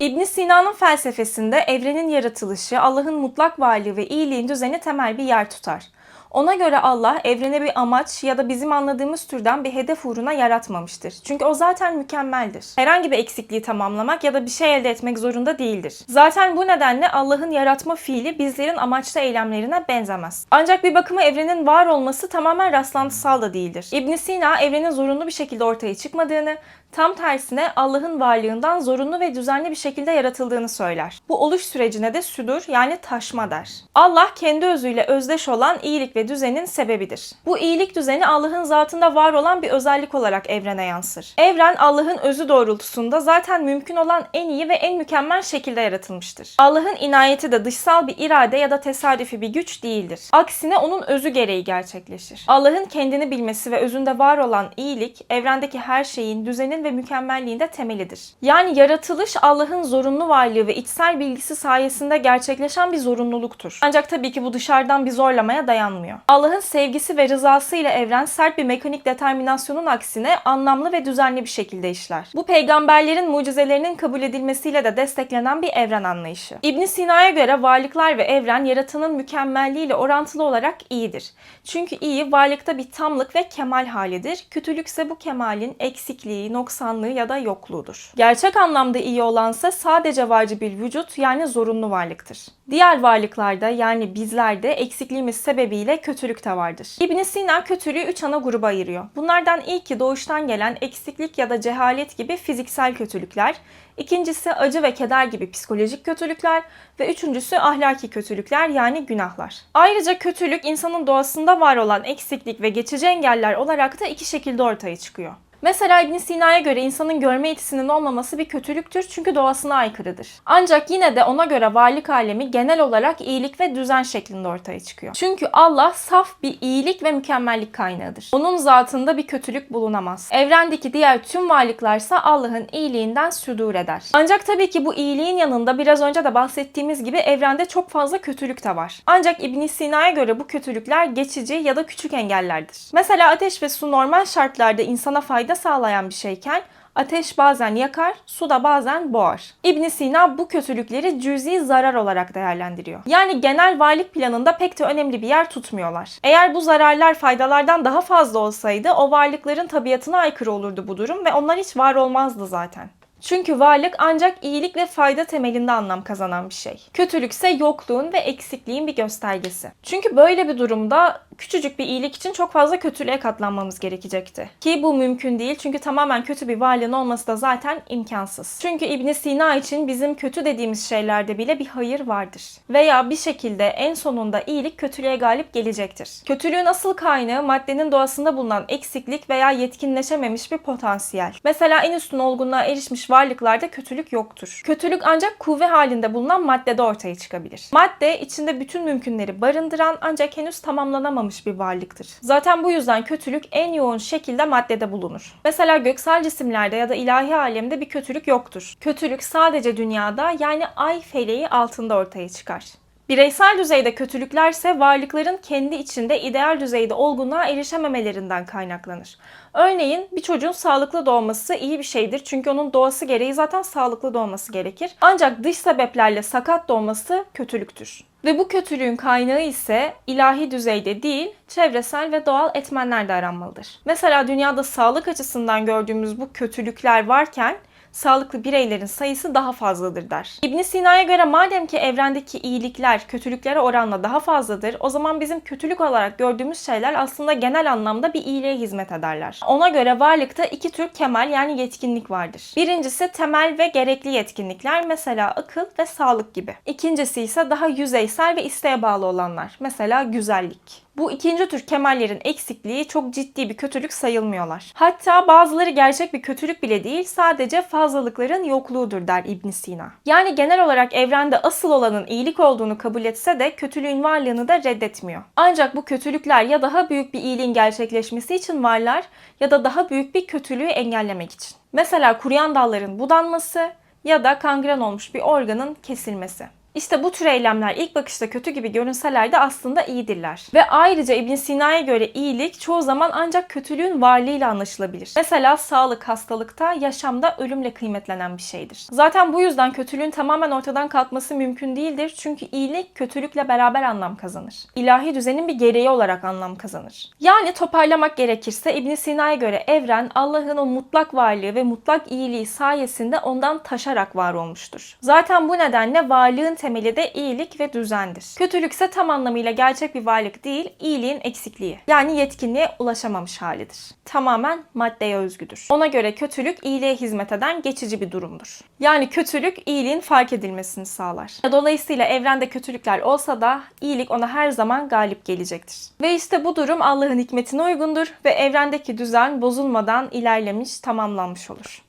ibn Sina'nın felsefesinde evrenin yaratılışı, Allah'ın mutlak varlığı ve iyiliğin düzeni temel bir yer tutar. Ona göre Allah evrene bir amaç ya da bizim anladığımız türden bir hedef uğruna yaratmamıştır. Çünkü o zaten mükemmeldir. Herhangi bir eksikliği tamamlamak ya da bir şey elde etmek zorunda değildir. Zaten bu nedenle Allah'ın yaratma fiili bizlerin amaçlı eylemlerine benzemez. Ancak bir bakıma evrenin var olması tamamen rastlantısal da değildir. ibn Sina evrenin zorunlu bir şekilde ortaya çıkmadığını, tam tersine Allah'ın varlığından zorunlu ve düzenli bir şekilde yaratıldığını söyler. Bu oluş sürecine de südur yani taşma der. Allah kendi özüyle özdeş olan iyilik ve düzenin sebebidir. Bu iyilik düzeni Allah'ın zatında var olan bir özellik olarak evrene yansır. Evren Allah'ın özü doğrultusunda zaten mümkün olan en iyi ve en mükemmel şekilde yaratılmıştır. Allah'ın inayeti de dışsal bir irade ya da tesadüfi bir güç değildir. Aksine onun özü gereği gerçekleşir. Allah'ın kendini bilmesi ve özünde var olan iyilik, evrendeki her şeyin, düzenin ve mükemmelliğin de temelidir. Yani yaratılış Allah'ın zorunlu varlığı ve içsel bilgisi sayesinde gerçekleşen bir zorunluluktur. Ancak tabii ki bu dışarıdan bir zorlamaya dayanmıyor. Allah'ın sevgisi ve rızası ile evren sert bir mekanik determinasyonun aksine anlamlı ve düzenli bir şekilde işler. Bu peygamberlerin mucizelerinin kabul edilmesiyle de desteklenen bir evren anlayışı. ibn Sina'ya göre varlıklar ve evren yaratanın mükemmelliğiyle orantılı olarak iyidir. Çünkü iyi varlıkta bir tamlık ve kemal halidir. Kötülük ise bu kemalin eksikliği, noksanlığı ya da yokluğudur. Gerçek anlamda iyi olansa sadece vacibil vücut yani zorunlu varlıktır. Diğer varlıklarda yani bizlerde eksikliğimiz sebebiyle kötülük de vardır. ibn Sina kötülüğü üç ana gruba ayırıyor. Bunlardan ilki doğuştan gelen eksiklik ya da cehalet gibi fiziksel kötülükler, ikincisi acı ve keder gibi psikolojik kötülükler ve üçüncüsü ahlaki kötülükler yani günahlar. Ayrıca kötülük insanın doğasında var olan eksiklik ve geçici engeller olarak da iki şekilde ortaya çıkıyor. Mesela ibn Sina'ya göre insanın görme yetisinin olmaması bir kötülüktür çünkü doğasına aykırıdır. Ancak yine de ona göre varlık alemi genel olarak iyilik ve düzen şeklinde ortaya çıkıyor. Çünkü Allah saf bir iyilik ve mükemmellik kaynağıdır. Onun zatında bir kötülük bulunamaz. Evrendeki diğer tüm varlıklarsa Allah'ın iyiliğinden südur eder. Ancak tabii ki bu iyiliğin yanında biraz önce de bahsettiğimiz gibi evrende çok fazla kötülük de var. Ancak ibn Sina'ya göre bu kötülükler geçici ya da küçük engellerdir. Mesela ateş ve su normal şartlarda insana fayda sağlayan bir şeyken ateş bazen yakar, su da bazen boğar. ibn Sina bu kötülükleri cüzi zarar olarak değerlendiriyor. Yani genel varlık planında pek de önemli bir yer tutmuyorlar. Eğer bu zararlar faydalardan daha fazla olsaydı o varlıkların tabiatına aykırı olurdu bu durum ve onlar hiç var olmazdı zaten. Çünkü varlık ancak iyilik ve fayda temelinde anlam kazanan bir şey. Kötülükse yokluğun ve eksikliğin bir göstergesi. Çünkü böyle bir durumda küçücük bir iyilik için çok fazla kötülüğe katlanmamız gerekecekti. Ki bu mümkün değil çünkü tamamen kötü bir varlığın olması da zaten imkansız. Çünkü İbn Sina için bizim kötü dediğimiz şeylerde bile bir hayır vardır. Veya bir şekilde en sonunda iyilik kötülüğe galip gelecektir. Kötülüğün asıl kaynağı maddenin doğasında bulunan eksiklik veya yetkinleşememiş bir potansiyel. Mesela en üstün olgunluğa erişmiş varlıklarda kötülük yoktur. Kötülük ancak kuvve halinde bulunan maddede ortaya çıkabilir. Madde içinde bütün mümkünleri barındıran ancak henüz tamamlanamamış bir varlıktır. Zaten bu yüzden kötülük en yoğun şekilde maddede bulunur. Mesela göksel cisimlerde ya da ilahi alemde bir kötülük yoktur. Kötülük sadece dünyada yani ay feleği altında ortaya çıkar. Bireysel düzeyde kötülüklerse varlıkların kendi içinde ideal düzeyde olgunluğa erişememelerinden kaynaklanır. Örneğin bir çocuğun sağlıklı doğması iyi bir şeydir çünkü onun doğası gereği zaten sağlıklı doğması gerekir. Ancak dış sebeplerle sakat doğması kötülüktür. Ve bu kötülüğün kaynağı ise ilahi düzeyde değil, çevresel ve doğal etmenlerde aranmalıdır. Mesela dünyada sağlık açısından gördüğümüz bu kötülükler varken sağlıklı bireylerin sayısı daha fazladır der. İbn Sina'ya göre madem ki evrendeki iyilikler kötülüklere oranla daha fazladır, o zaman bizim kötülük olarak gördüğümüz şeyler aslında genel anlamda bir iyiliğe hizmet ederler. Ona göre varlıkta iki tür kemal yani yetkinlik vardır. Birincisi temel ve gerekli yetkinlikler mesela akıl ve sağlık gibi. İkincisi ise daha yüzeysel ve isteğe bağlı olanlar mesela güzellik. Bu ikinci tür kemallerin eksikliği çok ciddi bir kötülük sayılmıyorlar. Hatta bazıları gerçek bir kötülük bile değil, sadece fazlalıkların yokluğudur der İbn Sina. Yani genel olarak evrende asıl olanın iyilik olduğunu kabul etse de kötülüğün varlığını da reddetmiyor. Ancak bu kötülükler ya daha büyük bir iyiliğin gerçekleşmesi için varlar ya da daha büyük bir kötülüğü engellemek için. Mesela kuruyan dalların budanması ya da kangren olmuş bir organın kesilmesi. İşte bu tür eylemler ilk bakışta kötü gibi görünseler de aslında iyidirler. Ve ayrıca İbn Sina'ya göre iyilik çoğu zaman ancak kötülüğün varlığıyla anlaşılabilir. Mesela sağlık hastalıkta, yaşamda ölümle kıymetlenen bir şeydir. Zaten bu yüzden kötülüğün tamamen ortadan kalkması mümkün değildir. Çünkü iyilik kötülükle beraber anlam kazanır. İlahi düzenin bir gereği olarak anlam kazanır. Yani toparlamak gerekirse İbn Sina'ya göre evren Allah'ın o mutlak varlığı ve mutlak iyiliği sayesinde ondan taşarak var olmuştur. Zaten bu nedenle varlığın temeli de iyilik ve düzendir. Kötülükse tam anlamıyla gerçek bir varlık değil, iyiliğin eksikliği. Yani yetkinliğe ulaşamamış halidir. Tamamen maddeye özgüdür. Ona göre kötülük iyiliğe hizmet eden geçici bir durumdur. Yani kötülük iyiliğin fark edilmesini sağlar. Dolayısıyla evrende kötülükler olsa da iyilik ona her zaman galip gelecektir. Ve işte bu durum Allah'ın hikmetine uygundur ve evrendeki düzen bozulmadan ilerlemiş, tamamlanmış olur.